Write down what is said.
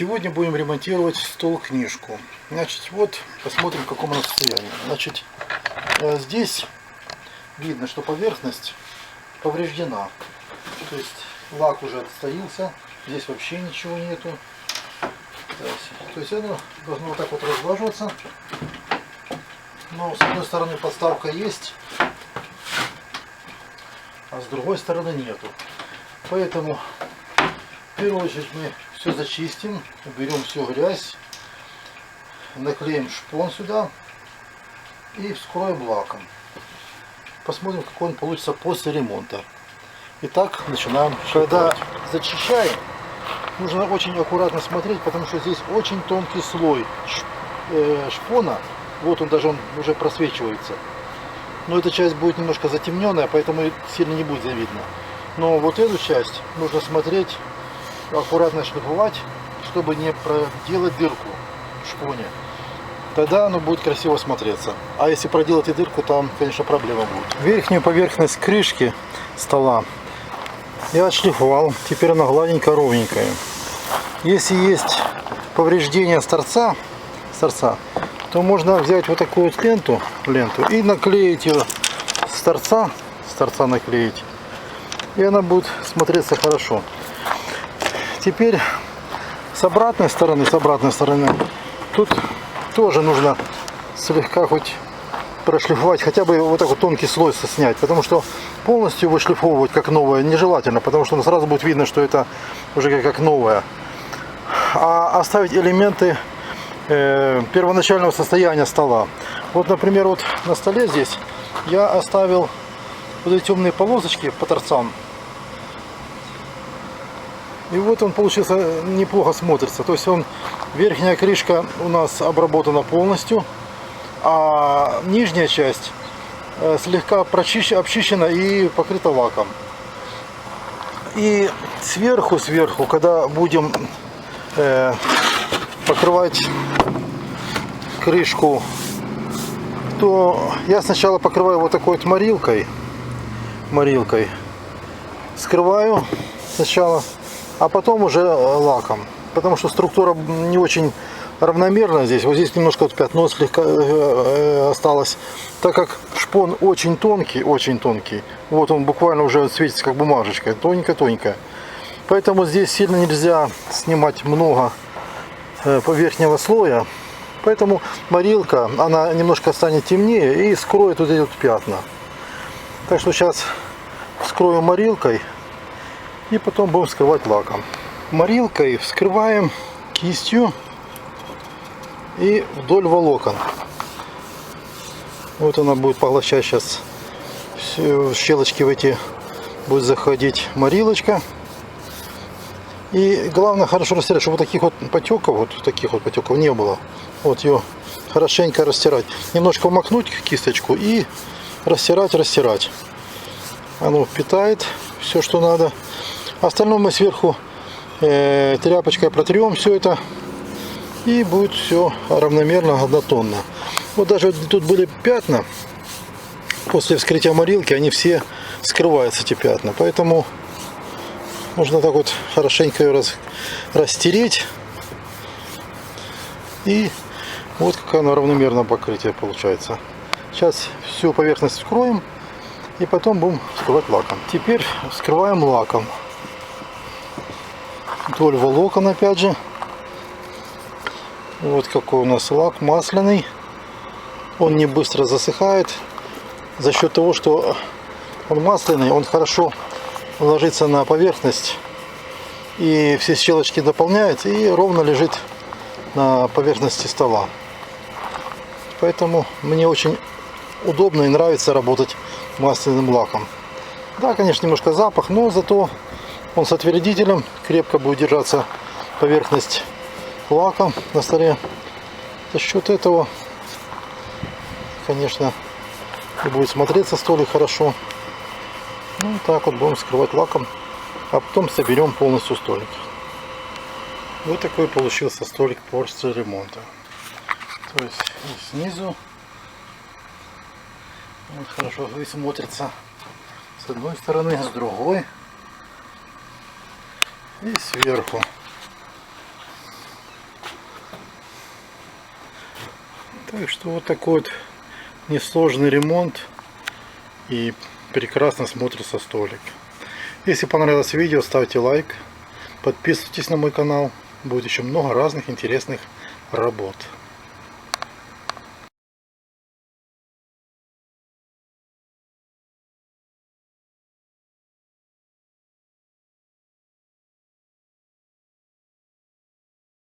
Сегодня будем ремонтировать стол-книжку. Значит, вот посмотрим в каком она состоянии. Значит, э, здесь видно, что поверхность повреждена. То есть лак уже отстоился, здесь вообще ничего нету. То есть оно должно вот так вот разглаживаться. Но с одной стороны подставка есть, а с другой стороны нету. Поэтому в первую очередь мы все зачистим, уберем всю грязь, наклеим шпон сюда и вскроем лаком. Посмотрим, какой он получится после ремонта. Итак, начинаем. Когда зачищаем, нужно очень аккуратно смотреть, потому что здесь очень тонкий слой э, шпона. Вот он даже он уже просвечивается. Но эта часть будет немножко затемненная, поэтому сильно не будет завидно. Но вот эту часть нужно смотреть, аккуратно шлифовать, чтобы не проделать дырку в шпоне. Тогда оно будет красиво смотреться. А если проделать и дырку, там, конечно, проблема будет. Верхнюю поверхность крышки стола я отшлифовал. Теперь она гладенькая, ровненькая. Если есть повреждение с торца, с торца то можно взять вот такую вот ленту, ленту и наклеить ее с торца, с торца наклеить. И она будет смотреться хорошо. Теперь с обратной стороны, с обратной стороны, тут тоже нужно слегка хоть прошлифовать, хотя бы вот так вот тонкий слой снять, потому что полностью вышлифовывать как новое нежелательно, потому что сразу будет видно, что это уже как новое. А оставить элементы э, первоначального состояния стола. Вот, например, вот на столе здесь я оставил вот эти темные полосочки по торцам. И вот он получился неплохо смотрится. То есть он верхняя крышка у нас обработана полностью, а нижняя часть э, слегка прочищена, обчищена и покрыта лаком. И сверху, сверху, когда будем э, покрывать крышку, то я сначала покрываю вот такой вот морилкой, морилкой, скрываю сначала, а потом уже лаком, потому что структура не очень равномерно здесь. Вот здесь немножко вот пятно слегка э, э, осталось. Так как шпон очень тонкий, очень тонкий. Вот он буквально уже светится как бумажечка. Тоненькая-тоненькая. Поэтому здесь сильно нельзя снимать много Э, верхнего слоя. Поэтому морилка, она немножко станет темнее и скроет вот эти вот пятна. Так что сейчас вскрою морилкой и потом будем скрывать лаком. Морилкой вскрываем кистью и вдоль волокон. Вот она будет поглощать сейчас в щелочки в эти будет заходить морилочка. И главное хорошо растирать, чтобы таких вот потеков, вот таких вот потеков не было. Вот ее хорошенько растирать. Немножко макнуть кисточку и растирать, растирать. Оно впитает все, что надо. Остальное мы сверху э, тряпочкой протрем все это. И будет все равномерно, однотонно. Вот даже тут были пятна. После вскрытия морилки они все скрываются, эти пятна. Поэтому Нужно так вот хорошенько ее раз, растереть. И вот какая она равномерное покрытие получается. Сейчас всю поверхность вскроем и потом будем вскрывать лаком. Теперь вскрываем лаком. Вдоль волокон опять же. Вот какой у нас лак масляный. Он не быстро засыхает за счет того, что он масляный, он хорошо ложится на поверхность и все щелочки дополняет и ровно лежит на поверхности стола. Поэтому мне очень удобно и нравится работать масляным лаком. Да, конечно, немножко запах, но зато он с отвердителем крепко будет держаться поверхность лака на столе. За счет этого, конечно, и будет смотреться столик хорошо. Ну, так вот будем скрывать лаком, а потом соберем полностью столик. Вот такой получился столик после ремонта. То есть и снизу вот хорошо и смотрится с одной стороны, с другой и сверху. Так что вот такой вот несложный ремонт и прекрасно смотрится столик. Если понравилось видео, ставьте лайк, подписывайтесь на мой канал. Будет еще много разных интересных работ.